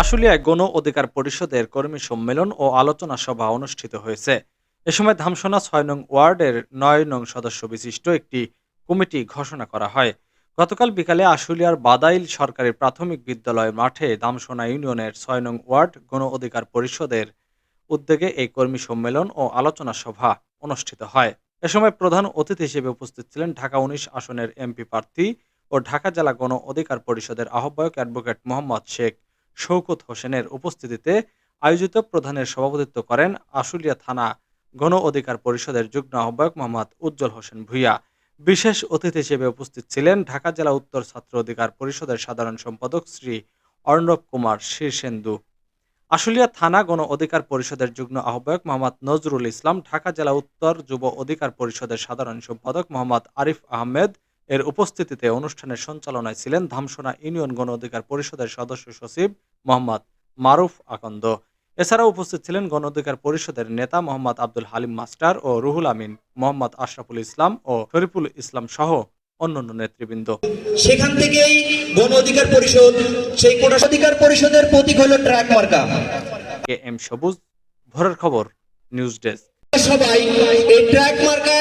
আশুলিয়ায় গণ অধিকার পরিষদের কর্মী সম্মেলন ও আলোচনা সভা অনুষ্ঠিত হয়েছে। এ সময় ধামসোনা ছয় নং ওয়ার্ডের নয় নং সদস্য বিশিষ্ট একটি কমিটি ঘোষণা করা হয়। গতকাল বিকালে আশুলিয়ার বাদাইল সরকারি প্রাথমিক বিদ্যালয় মাঠে ধামসোনা ইউনিয়নের ছয় নং ওয়ার্ড গণ অধিকার পরিষদের উদ্যোগে এই কর্মী সম্মেলন ও আলোচনা সভা অনুষ্ঠিত হয়। এ সময় প্রধান অতিথি হিসেবে উপস্থিত ছিলেন ঢাকা উনিশ আসনের এমপি প্রার্থী ও ঢাকা জেলা গণ অধিকার পরিষদের আহ্বায়ক অ্যাডভোকেট মোহাম্মদ শেখ শৌকত হোসেনের উপস্থিতিতে আয়োজিত প্রধানের সভাপতিত্ব করেন আশুলিয়া থানা গণ অধিকার পরিষদের যুগ্ম আহ্বায়ক মোহাম্মদ উজ্জ্বল হোসেন ভূঁইয়া। বিশেষ অতিথি হিসেবে উপস্থিত ছিলেন ঢাকা জেলা উত্তর ছাত্র অধিকার পরিষদের সাধারণ সম্পাদক শ্রী অর্ণব কুমার শীর্ষেন্দু আশুলিয়া থানা গণ অধিকার পরিষদের যুগ্ম আহ্বায়ক মোহাম্মদ নজরুল ইসলাম, ঢাকা জেলা উত্তর যুব অধিকার পরিষদের সাধারণ সম্পাদক মোহাম্মদ আরিফ আহমেদ এর উপস্থিতিতে অনুষ্ঠানের সঞ্চালনায় ছিলেন ধামসোনা ইউনিয়ন গণ অধিকার পরিষদের সদস্য সচিব মোহাম্মদ মারুফ আকন্দ। এছাড়াও উপস্থিত ছিলেন গণ অধিকার পরিষদের নেতা মোহাম্মদ আব্দুল হালিম মাস্টার ও রুহুল আমিন মোহাম্মদ আশরাফুল ইসলাম ও শরীফুল ইসলাম সহ অন্যান্য নেতৃবৃন্দ। সেখান থেকেই গণ অধিকার পরিষদ সেই কোটা অধিকার পরিষদের প্রতীক হলো ট্রাক মার্কা। কে এম সবুজ ভোরের খবর নিউজ ডেস্ক। সবাই এই ট্রাক মার্কায়